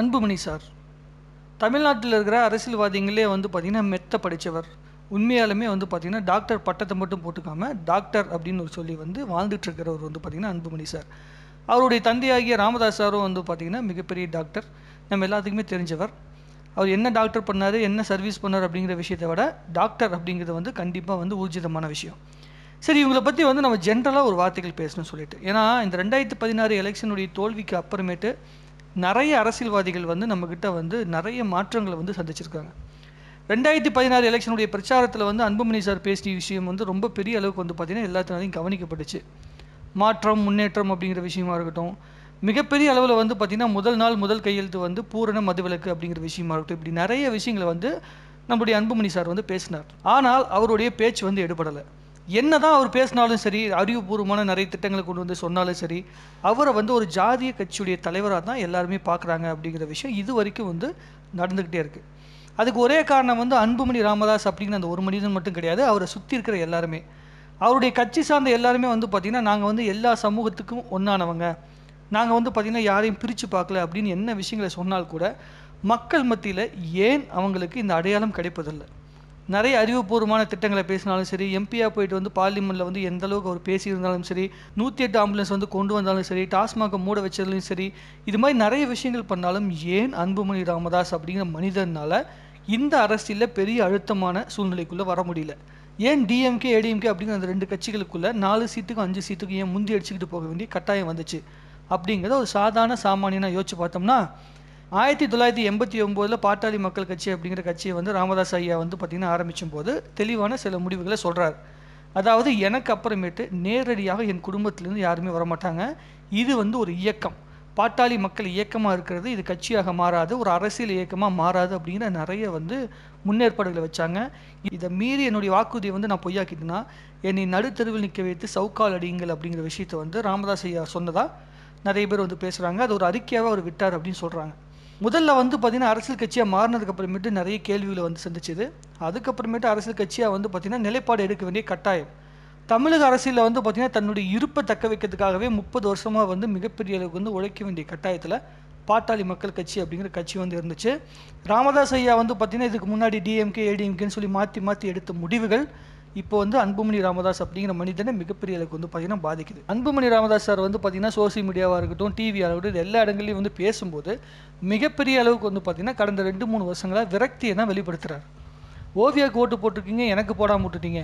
Anbumani sir. தமிழ்நாட்டில் இருக்கிற அரசியல்வாதிகளே வந்து பார்த்திங்கன்னா மெத்த படித்தவர் உண்மையாலுமே வந்து பார்த்திங்கன்னா டாக்டர் பட்டத்தை மட்டும் போட்டுக்காமல் டாக்டர் அப்படின்னு ஒரு சொல்லி வந்து வாழ்ந்துட்டுருக்கிறவர் வந்து பார்த்திங்கன்னா அன்புமணி சார். அவருடைய தந்தையாகிய ராமதாஸ் சாரும் வந்து பார்த்திங்கன்னா மிகப்பெரிய டாக்டர். நம்ம எல்லாத்துக்குமே தெரிஞ்சவர். அவர் என்ன டாக்டர் பண்ணார் என்ன சர்வீஸ் பண்ணார் அப்படிங்கிற விஷயத்தை விட டாக்டர் அப்படிங்கிறது வந்து கண்டிப்பாக வந்து ஊர்ஜிதமான விஷயம். சரி இவங்களை பற்றி வந்து நம்ம ஜென்ரலாக ஒரு வார்த்தைகள் பேசணும் சொல்லிட்டு. ஏன்னா இந்த ரெண்டாயிரத்தி பதினாறு எலெக்ஷனுடைய தோல்விக்கு அப்புறமேட்டு நிறைய அரசியல்வாதிகள் வந்து நம்மக்கிட்ட வந்து நிறைய மாற்றங்களை வந்து சந்திச்சிருக்காங்க. ரெண்டாயிரத்தி பதினாறு எலெக்ஷனுடைய பிரச்சாரத்தில் வந்து அன்புமணி சார் பேசிய விஷயம் வந்து ரொம்ப பெரிய அளவுக்கு வந்து பார்த்திங்கன்னா எல்லாத்தினாலையும் கவனிக்கப்பட்டுச்சு. மாற்றம் முன்னேற்றம் அப்படிங்கிற விஷயமா இருக்கட்டும் மிகப்பெரிய அளவில் வந்து பார்த்திங்கன்னா முதல் நாள் முதல் கையெழுத்து வந்து பூரண மதுவிலக்கு அப்படிங்கிற விஷயமா இருக்கட்டும் இப்படி நிறைய விஷயங்களை வந்து நம்முடைய அன்புமணி சார் வந்து பேசினார். ஆனால் அவருடைய பேச்சு வந்து எடுபடலை. என்னதான் அவர் பேசினாலும் சரி அறிவுபூர்வமான நிறைய திட்டங்களை கொண்டு வந்து சொன்னாலும் சரி அவரை வந்து ஒரு ஜாதிய கட்சியுடைய தலைவராக தான் எல்லாருமே பார்க்குறாங்க அப்படிங்கிற விஷயம் இது வரைக்கும் வந்து நடந்துக்கிட்டே இருக்குது அதுக்கு ஒரே காரணம் வந்து அன்புமணி ராமதாஸ் அப்படிங்கிற அந்த ஒரு மனிதன் மட்டும் கிடையாது அவரை சுற்றி இருக்கிற எல்லாருமே. அவருடைய கட்சி சார்ந்த எல்லாருமே வந்து பார்த்திங்கன்னா நாங்கள் வந்து எல்லா சமூகத்துக்கும் ஒன்றானவங்க நாங்கள் வந்து பார்த்திங்கன்னா யாரையும் பிரித்து பார்க்கல அப்படின்னு என்ன விஷயங்களை சொன்னால் கூட மக்கள் மத்தியில் ஏன் அவங்களுக்கு இந்த அடையாளம் கிடைப்பதில்லை? நிறைய அறிவுபூர்வமான திட்டங்களை பேசினாலும் சரி எம்பியாக போயிட்டு வந்து பார்லிமெண்ட்டில் வந்து எந்த அளவுக்கு அவர் பேசியிருந்தாலும் சரி நூற்றி எட்டு ஆம்புலன்ஸ் வந்து கொண்டு வந்தாலும் சரி டாஸ்மாக மூட வச்சதுலையும் சரி இது மாதிரி நிறைய விஷயங்கள் பண்ணாலும் ஏன் அன்புமணி ராமதாஸ் அப்படிங்கிற மனிதனால இந்த அரசியலில் பெரிய அழுத்தமான சூழ்நிலைக்குள்ளே வர முடியல? ஏன் டிஎம்கே ஏடிஎம்கே அப்படிங்கிற அந்த ரெண்டு கட்சிகளுக்குள்ள நாலு சீட்டுக்கும் அஞ்சு சீட்டுக்கும் ஏன் முந்தி அடிச்சுக்கிட்டு போக வேண்டிய கட்டாயம் வந்துச்சு? அப்படிங்கிறத ஒரு சாதாரண சாமானியனாக யோசிச்சு பார்த்தோம்னா ஆயிரத்தி தொள்ளாயிரத்தி எண்பத்தி ஒம்போதில் பாட்டாளி மக்கள் கட்சி அப்படிங்கிற கட்சியை வந்து ராமதாஸ் ஐயா வந்து பார்த்திங்கன்னா ஆரம்பிச்சும் போது தெளிவான சில முடிவுகளை சொல்கிறார் அதாவது எனக்கு அப்புறமேட்டு நேரடியாக என் குடும்பத்திலேருந்து யாருமே வரமாட்டாங்க. இது வந்து ஒரு இயக்கம். பாட்டாளி மக்கள் இயக்கமாக இருக்கிறது இது கட்சியாக மாறாது ஒரு அரசியல் இயக்கமாக மாறாது அப்படிங்கிற நிறைய வந்து முன்னேற்பாடுகளை வச்சாங்க. இதை மீறி என்னுடைய வாக்குறுதியை வந்து நான் பொய்யாக்கிட்டேன்னா என்னை நடுத்தருவில் நிற்க வைத்து சவுக்கால் அடியுங்கள் அப்படிங்கிற விஷயத்தை வந்து ராமதாஸ் ஐயா சொன்னதாக நிறைய பேர் வந்து பேசுகிறாங்க அது ஒரு அறிக்கையாக அவர் விட்டார் அப்படின்னு சொல்கிறாங்க முதல்ல வந்து பார்த்திங்கன்னா அரசியல் கட்சியாக மாறினதுக்கு அப்புறமேட்டு நிறைய கேள்விகளை வந்து சந்திச்சுது. அதுக்கப்புறமேட்டு அரசியல் கட்சியாக வந்து பார்த்திங்கன்னா நிலைப்பாடு எடுக்க வேண்டிய கட்டாயம். தமிழக அரசியலில் வந்து பார்த்திங்கன்னா தன்னுடைய இருப்பை தக்க வைக்கிறதுக்காகவே முப்பது வருஷமாக வந்து மிகப்பெரிய அளவுக்கு வந்து உழைக்க வேண்டிய கட்டாயத்தில் பாட்டாளி மக்கள் கட்சி அப்படிங்கிற கட்சி வந்து இருந்துச்சு. ராமதாஸ் ஐயா வந்து பார்த்திங்கன்னா இதுக்கு முன்னாடி டிஎம்கே ஏடிஎம்கேன்னு சொல்லி மாற்றி மாற்றி எடுத்த முடிவுகள் இப்போ வந்து அன்புமணி ராமதாஸ் அப்படிங்கிற மனிதனை மிகப்பெரிய அளவுக்கு வந்து பார்த்தீங்கன்னா பாதிக்குது. அன்புமணி ராமதாஸ் சார் வந்து பார்த்தீங்கன்னா சோசியல் மீடியாவாக இருக்கட்டும் டிவியாக இருக்கட்டும் எல்லா இடங்கள்லையும் வந்து பேசும்போது மிகப்பெரிய அளவுக்கு வந்து பார்த்திங்கன்னா கடந்த ரெண்டு மூணு வருஷங்களாக விரக்தியை தான் வெளிப்படுத்துகிறார் ஓவியாவுக்கு ஓட்டு போட்டிருக்கீங்க எனக்கு போடாமல் விட்டுட்டீங்க.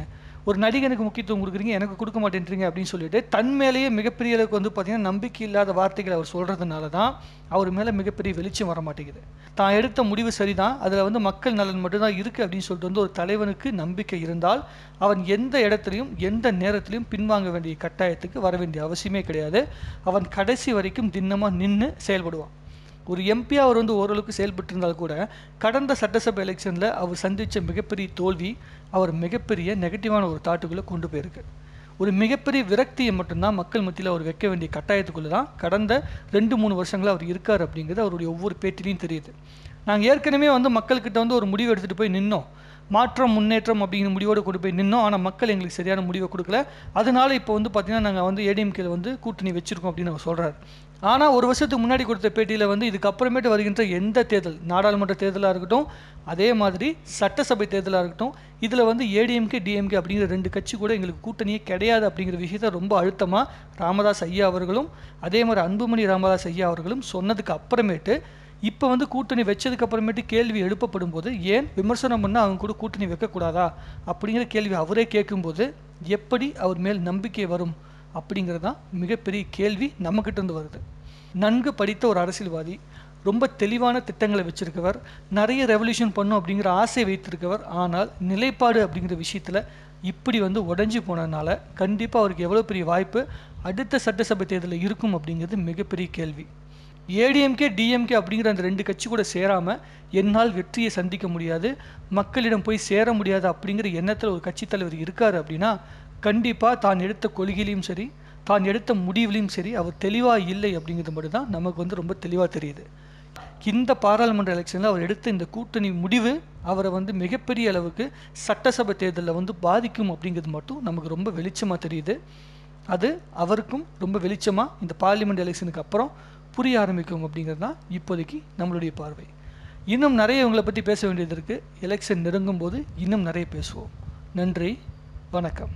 ஒரு நடிகனுக்கு முக்கியத்துவம் கொடுக்குறீங்க எனக்கு கொடுக்க மாட்டேன்றீங்க அப்படின்னு சொல்லிட்டு தன் மேலேயே மிகப்பெரிய அளவுக்கு வந்து பார்த்திங்கன்னா நம்பிக்கை இல்லாத வார்த்தைகளை அவர் சொல்கிறதுனால தான் அவர் மேலே மிகப்பெரிய வெளிச்சம் வர மாட்டேங்குது. தான் எடுத்த முடிவு சரிதான் அதில் வந்து மக்கள் நலன் மட்டும்தான் இருக்குது அப்படின்னு சொல்லிட்டு வந்து ஒரு தலைவனுக்கு நம்பிக்கை இருந்தால் அவன் எந்த இடத்துலையும் எந்த நேரத்திலையும் பின்வாங்க வேண்டிய கட்டாயத்துக்கு வர வேண்டிய அவசியமே கிடையாது. அவன் கடைசி வரைக்கும் தின்னமாக நின்று செயல்படுவான். ஒரு எம்பி அவர் வந்து ஓரளவுக்கு செயல்பட்டு இருந்தால் கூட கடந்த சட்டசபை எலெக்ஷனில் அவர் சந்தித்த மிகப்பெரிய தோல்வி அவர் மிகப்பெரிய நெகட்டிவான ஒரு தாட்டுக்குள்ளே கொண்டு போயிருக்கு. ஒரு மிகப்பெரிய விரக்தியை மட்டும்தான் மக்கள் மத்தியில் அவர் வைக்க வேண்டிய கட்டாயத்துக்குள்ளே தான் கடந்த ரெண்டு மூணு வருஷங்களாக அவர் இருக்கார் அப்படிங்கிறது அவருடைய ஒவ்வொரு பேட்டிலையும் தெரியுது. நாங்கள் ஏற்கனவே வந்து மக்கள்கிட்ட வந்து ஒரு முடிவு எடுத்துகிட்டு போய் நின்னோம். மாற்றம் முன்னேற்றம் அப்படிங்கிற முடிவோடு கொண்டு போய் நின்னோம். ஆனால் மக்கள் எங்களுக்கு சரியான முடிவை கொடுக்கல. அதனால இப்போ வந்து பார்த்திங்கன்னா நாங்கள் வந்து ஏடிஎம்கேல வந்து கூட்டணி வச்சுருக்கோம் அப்படின்னு அவர் சொல்கிறார் ஆனால் ஒரு வருஷத்துக்கு முன்னாடி கொடுத்த பேட்டியில் வந்து இதுக்கப்புறமேட்டு வருகின்ற எந்த தேர்தல் நாடாளுமன்ற தேர்தலாக இருக்கட்டும் அதே மாதிரி சட்டசபை தேர்தலாக இருக்கட்டும் இதில் வந்து ஏடிஎம்கே டிஎம்கே அப்படிங்கிற ரெண்டு கட்சி கூட எங்களுக்கு கூட்டணியே கிடையாது அப்படிங்கிற விஷயத்தை ரொம்ப அழுத்தமாக ராமதாஸ் ஐயா அவர்களும் அதே மாதிரி அன்புமணி ராமதாஸ் ஐயா அவர்களும் சொன்னதுக்கு அப்புறமேட்டு இப்போ வந்து கூட்டணி வச்சதுக்கு அப்புறமேட்டு கேள்வி எழுப்பப்படும் போது ஏன் விமர்சனம் பண்ணால் அவங்க கூட கூட்டணி வைக்கக்கூடாதா? அப்படிங்கிற கேள்வி அவரே கேட்கும்போது எப்படி அவர் மேல் நம்பிக்கை வரும்? அப்படிங்கிறது தான் மிகப்பெரிய கேள்வி நம்மக்கிட்ட இருந்து வருது. நன்கு படித்த ஒரு அரசியல்வாதி ரொம்ப தெளிவான திட்டங்களை வச்சுருக்கவர் நிறைய ரெவல்யூஷன் பண்ணும் அப்படிங்கிற ஆசை வைத்திருக்கவர். ஆனால் நிலைப்பாடு அப்படிங்கிற விஷயத்தில் இப்படி வந்து உடஞ்சி போனதுனால கண்டிப்பாக அவருக்கு எவ்வளோ பெரிய வாய்ப்பு அடுத்த சட்டசபை தேர்தலில் இருக்கும் அப்படிங்கிறது மிகப்பெரிய கேள்வி. ஏடிஎம்கே டிஎம்கே அப்படிங்கிற அந்த ரெண்டு கட்சி கூட சேராமல் என்னால் வெற்றியை சந்திக்க முடியாது மக்களிடம் போய் சேர முடியாது அப்படிங்கிற எண்ணத்தில் ஒரு கட்சித் தலைவர் இருக்கார் அப்படின்னா கண்டிப்பாக தான் எடுத்த கொள்கையிலையும் சரி தான் எடுத்த முடிவுலையும் சரி அவர் தெளிவாக இல்லை அப்படிங்கிறது மட்டும் தான் நமக்கு வந்து ரொம்ப தெளிவாக தெரியுது. இந்த பாராளுமன்ற எலெக்ஷனில் அவர் எடுத்த இந்த கூட்டணி முடிவு அவரை வந்து மிகப்பெரிய அளவுக்கு சட்டசபை தேர்தலில் வந்து பாதிக்கும் அப்படிங்கிறது மட்டும் நமக்கு ரொம்ப வெளிச்சமாக தெரியுது. அது அவருக்கும் ரொம்ப வெளிச்சமாக இந்த பார்லிமெண்ட் எலெக்ஷனுக்கு அப்புறம் புரிய ஆரம்பிக்கும் அப்படிங்கிறது தான் இப்போதைக்கு நம்மளுடைய பார்வை. இன்னும் நிறைய இவங்களை பற்றி பேச வேண்டியது இருக்குது எலெக்ஷன் நெருங்கும் போது இன்னும் நிறைய பேசுவோம். நன்றி வணக்கம்.